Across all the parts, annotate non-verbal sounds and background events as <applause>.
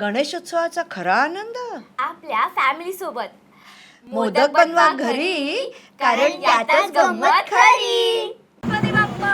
गणेशोत्सवाचा खरा आनंद? आपल्या फॅमिली सोबत. मोदक बनवा घरी कारण त्यातच गंमत खरी. गणपती बाप्पा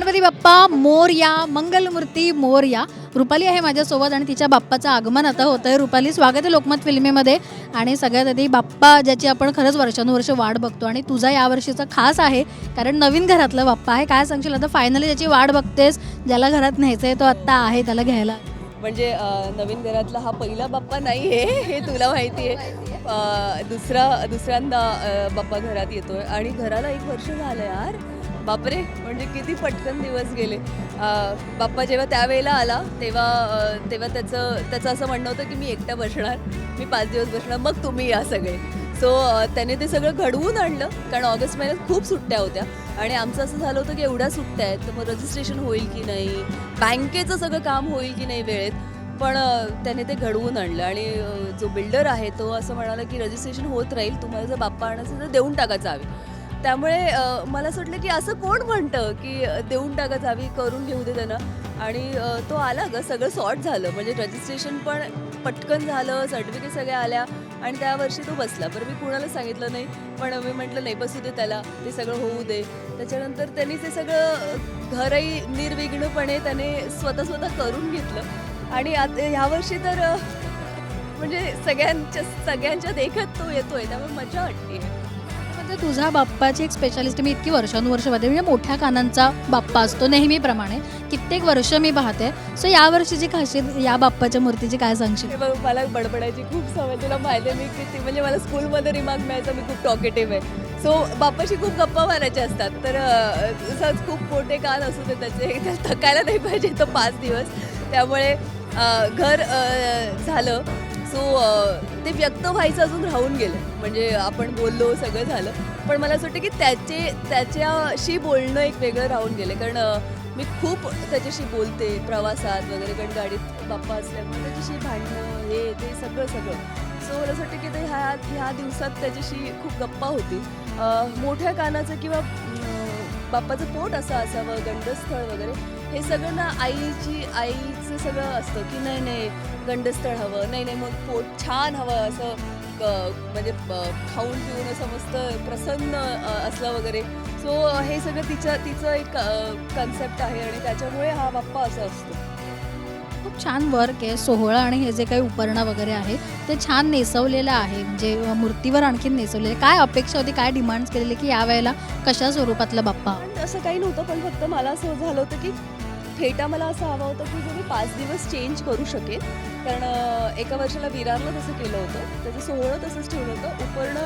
गणपती बाप्पा मोरया मंगलमूर्ती मोरया. रुपाली आहे माझ्यासोबत आणि तिच्या बाप्पाचं आगमन आता होतं आहे रुपाली स्वागत आहे लोकमत फिल्मेमध्ये. आणि सगळ्यात आधी बाप्पा ज्याची आपण खरंच वर्षानुवर्ष वाट बघतो आणि तुझा यावर्षीचा खास आहे कारण नवीन घरातला बाप्पा आहे. काय सांगशील? आता फायनली ज्याची वाट बघतेस ज्याला घरात न्यायचं आहे तो आत्ता आहे त्याला घ्यायला. म्हणजे नवीन घरातला हा पहिला बाप्पा नाही आहे हे तुला माहिती आहे. दुसरा दुसऱ्यांदा बाप्पा घरात येतोय. आणि घराला एक वर्ष झालं यार. बापरे म्हणजे किती पटकन दिवस गेले. बाप्पा जेव्हा त्यावेळेला आला तेव्हा तेव्हा त्याचं त्याचं असं म्हणणं होतं की मी एकटा बसणार मी पाच दिवस बसणार मग तुम्ही या सगळे. सो त्याने ते सगळं घडवून आणलं कारण ऑगस्ट महिन्यात खूप सुट्ट्या होत्या. आणि आमचं असं झालं होतं की एवढ्या सुट्ट्या आहेत तर मग रजिस्ट्रेशन होईल की नाही बँकेचं सगळं काम होईल की नाही वेळेत. पण त्याने ते घडवून आणलं. आणि जो बिल्डर आहे तो असं म्हणाला की रजिस्ट्रेशन होत राहील तुम्हाला जर बाप्पा आणायचं तर देऊन टाका चावी. त्यामुळे मला असं वाटलं की असं कोण म्हणतं की देऊन टाका जावी करून घेऊ दे त्यांना. आणि तो आला ग सगळं सॉर्ट झालं. म्हणजे रजिस्ट्रेशन पण पटकन झालं सर्टिफिकेट सगळ्या आल्या आणि त्या वर्षी तो बसला. बरं मी कुणाला सांगितलं नाही पण मी म्हटलं नाही बसू दे त्याला ते सगळं होऊ दे. त्याच्यानंतर त्यांनी ते सगळं घरही निर्विघ्नपणे त्याने स्वतः स्वतः करून घेतलं. आणि आता ह्या वर्षी तर म्हणजे सगळ्यांच्या सगळ्यांच्या देखत तो येतोय त्यामुळे मजा वाटते तर तुझा बाप्पाची एक स्पेशालिस्ट मी इतकी वर्षानुवर्ष पाहते म्हणजे मोठ्या कानांचा बाप्पा असतो नेहमीप्रमाणे. कित्येक वर्ष मी पाहते. सो या वर्षीची खासियत या बाप्पाच्या मूर्तीची काय सांगशील? मला बडबडायची खूप सवय. तुला माहिती मी किती म्हणजे मला स्कूलमध्ये रिमार्क मिळायचा मी खूप टॉकेटिव्ह आहे. सो बाप्पाशी खूप गप्पा मारायच्या असतात. तर अ, खूप मोठे कान असू दे त्याचे. थकायला नाही पाहिजे तो पाच दिवस. त्यामुळे घर झालं. सो ते व्यक्त व्हायचं अजून राहून गेलं. म्हणजे आपण बोललो सगळं झालं. पण मला असं वाटतं की त्याचे त्याच्याशी बोलणं एक वेगळं राहून गेलं. कारण मी खूप त्याच्याशी बोलते प्रवासात वगैरे. कारण गाडीत बाप्पा असल्यामुळे त्याच्याशी भांडणं हे ते सगळं सगळं. सो मला असं वाटतं की ते ह्या ह्या दिवसात त्याच्याशी खूप गप्पा होती मोठ्या कानाचं किंवा बाप्पाचं पोट असं असावं गंडस्थळ वगैरे हे सगळं ना आईची आईचं सगळं असतं की नाही नाही गंडस्थळ हवं नाही नाही मग पोट छान हवं असं म्हणजे खाऊन पिऊन असं मस्त प्रसन्न असलं वगैरे. सो हे सगळं तिचं तिचं एक कन्सेप्ट आहे आणि त्याच्यामुळे हा बाप्पा असा असतो. खूप छान वर्क आहे सोहळा आणि हे जे काही उपरणं वगैरे आहे ते छान नेसवलेलं आहे. म्हणजे मूर्तीवर आणखीन नेसवलेलं आहे. काय अपेक्षा होती काय डिमांड्स केलेले की यावेळेला कशा स्वरूपातला बाप्पा? असं काही नव्हतं पण फक्त मला असं झालं होतं की फेटा मला असं हवं होतं की जो मी पाच दिवस चेंज करू शकेन. कारण एका वर्षाला विरारला तसं केलं होतं. त्याचं सोहळं तसंच ठेवलं होतं. उपरणं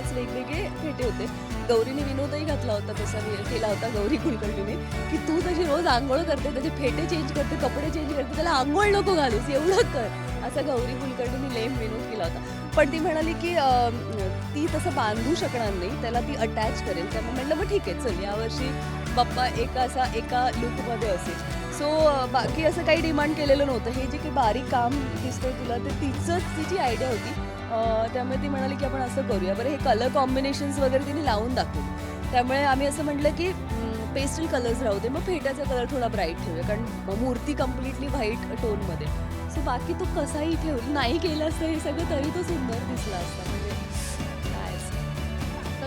पाच वेगवेगळे फेटे होते. गौरीने विनोदही घातला होता तसा केला होता गौरी कुलकर्णीने की तू त्याची रोज आंघोळ करते त्याचे फेटे चेंज करते कपडे चेंज करते त्याला आंघोळ नको घालूस एवढं कर. असा गौरी कुलकर्णीने लेम विनोद केला होता. पण ती म्हणाली की ती तसं बांधू शकणार नाही त्याला ती अटॅच करेल. त्यामुळे म्हटलं मग ठीक आहे चल यावर्षी बाप्पा एका असा एका लुकमध्ये असेल. सो बाकी असं काही डिमांड केलेलं नव्हतं. हे जे काही बारीक काम दिसतंय तुला ते तिचंच तिची आयडिया होती. त्यामुळे ती म्हणाली की आपण असं करूया. बरं हे कलर कॉम्बिनेशन्स वगैरे तिने लावून दाखवू त्यामुळे आम्ही असं म्हटलं की पेस्टल कलर्स राहू दे मग फेट्याचा कलर थोडा ब्राईट ठेवूया. कारण मूर्ती कम्प्लिटली व्हाईट टोनमध्ये सो बाकी तू कसाही ठेवली. नाही केलं असतं हे सगळं तरी तो सुंदर दिसला असता. म्हणजे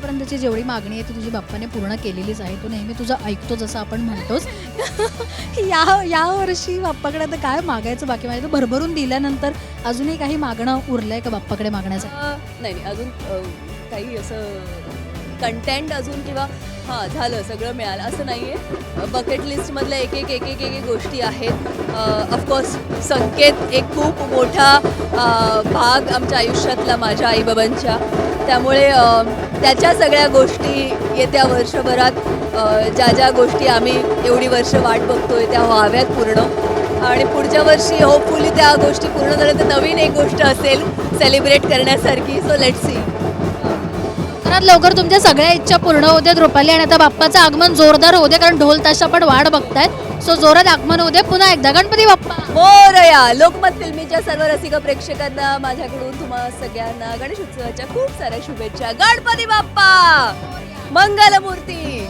आतापर्यंतची जेवढी मागणी आहे ती तुझी बाप्पाने पूर्ण केलेलीच आहे. तो नेहमी तुझं ऐकतो जसं आपण म्हणतोच. <laughs> या या वर्षी बाप्पाकडे आता काय मागायचं बाकी म्हणजे भरभरून दिल्यानंतर अजूनही काही मागणं उरलंय का बाप्पाकडे मागण्याचं? नाही नाही अजून काही असं कंटेंट अजून किंवा हां झालं सगळं मिळालं असं नाही आहे बकेट लिस्टमधल्या एक एक एक एक एक गोष्टी आहेत. ऑफकोर्स संकेत एक खूप मोठा भाग आमच्या आयुष्यातला माझ्या आईबाबांच्या. त्यामुळे त्याच्या सगळ्या गोष्टी येत्या वर्षभरात ज्या ज्या गोष्टी आम्ही एवढी वर्ष वाट बघतोय त्या व्हाव्यात पूर्ण. आणि पुढच्या वर्षी होपफुली त्या गोष्टी पूर्ण झाल्या तर नवीन एक गोष्ट असेल सेलिब्रेट करण्यासारखी. सो लेट सी लवकरात लवकर तुमच्या सगळ्या इच्छा पूर्ण होते रुपाली आणि आता बाप्पाचं आगमन जोरदार होते कारण ढोल ताशा पण वाढ बघतायत. सो जोरात आगमन होते पुन्हा एकदा गणपती बाप्पा. हो मोरया लोकमत फिल्मीच्या सर्व रसिक प्रेक्षकांना माझ्याकडून तुम्हा सगळ्यांना गणेश उत्सवाच्या खूप साऱ्या शुभेच्छा. गणपती बाप्पा! मंगलमूर्ती!